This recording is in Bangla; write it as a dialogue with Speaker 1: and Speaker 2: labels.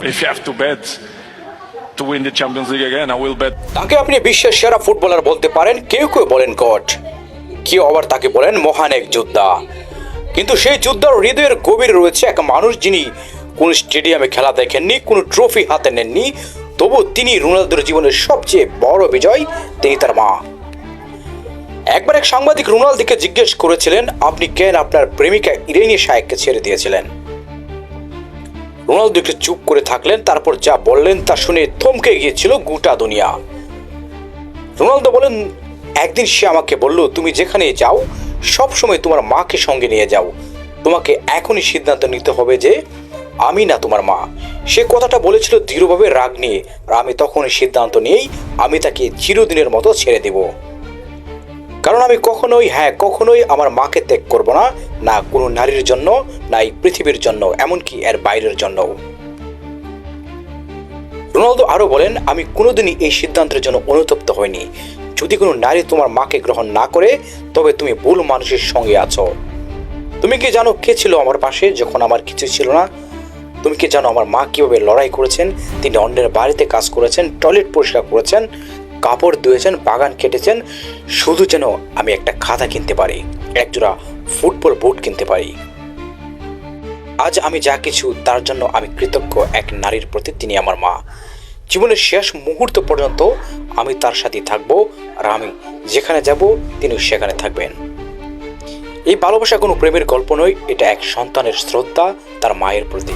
Speaker 1: If you have to bet to win the Champions League again, I will bet.
Speaker 2: তাকে আপনি বিশ্বের সেরা ফুটবলার বলতে পারেন কেউ কেউ বলেন গড কেউ আবার তাকে বলেন মহান এক যোদ্ধা। কিন্তু সেই যোদ্ধার হৃদয়ের গভীরে রয়েছে এক মানুষ যিনি কোন স্টেডিয়ামে খেলা দেখেননি কোনো ট্রফি হাতে নেননি তবু তিনি রোনালদোর জীবনের সবচেয়ে বড় বিজয় তিনি তার মা। একবার এক সাংবাদিক রোনালদোকে জিজ্ঞেস করেছিলেন আপনি কেন আপনার প্রেমিকা ইরেনি শায়েককে ছেড়ে দিয়েছিলেন? রোনালদো একটু চুপ করে থাকলেন, তারপর যা বললেন তা শুনে থমকে গিয়েছিল গোটা দুনিয়া। রোনালদো বলেন, একদিন সে আমাকে বলল, তুমি যেখানে যাও সব সময় তোমার মাকে সঙ্গে নিয়ে যাও। তোমাকে এখনই সিদ্ধান্ত নিতে হবে যে, আমি না তোমার মা। সে কথাটা বলেছিল দৃঢ়ভাবে রাগ নিয়ে, আর আমি তখনই সিদ্ধান্ত নিয়েই আমি তাকে চিরদিনের মতো ছেড়ে দেব। কারণ আমি কখনোই হ্যাঁ কখনোই আমার মাকে ত্যাগ করব না না কোনো নারীর জন্য না এই পৃথিবীর জন্য, এমনকি এর বাইরের জন্যও। রোনালদো আরও বলেন, আমি কোনোদিনই এই সিদ্ধান্তের জন্য অনুতপ্ত হইনি। যদি কোনো নারী তোমার মাকে গ্রহণ না করে, তবে তুমি ভুল মানুষের সঙ্গে আছো। তুমি কি জানো কে ছিল আমার পাশে যখন আমার কিছু ছিল না? তুমি কি জানো আমার মা কীভাবে লড়াই করেছেন? তিনি অন্যের বাড়িতে কাজ করেছেন, টয়লেট পরিষ্কার করেছেন, কাপড় ধুয়েছেন, বাগান কেটেছেন, শুধু যেন আমি একটা খাতা কিনতে পারি। একজোড়া ফুটবল বুট কিনতে পারি। আজ আমি যা কিছু, তার জন্য আমি কৃতজ্ঞ এক নারীর প্রতি তিনি আমার মা। জীবনের শেষ মুহূর্ত পর্যন্ত আমি তার সাথে থাকব আর আমি যেখানে যাব, তিনি সেখানে থাকবেন। এই ভালোবাসা কোনো প্রেমের গল্প নয়, এটা এক সন্তানের শ্রদ্ধা, তার মায়ের প্রতি।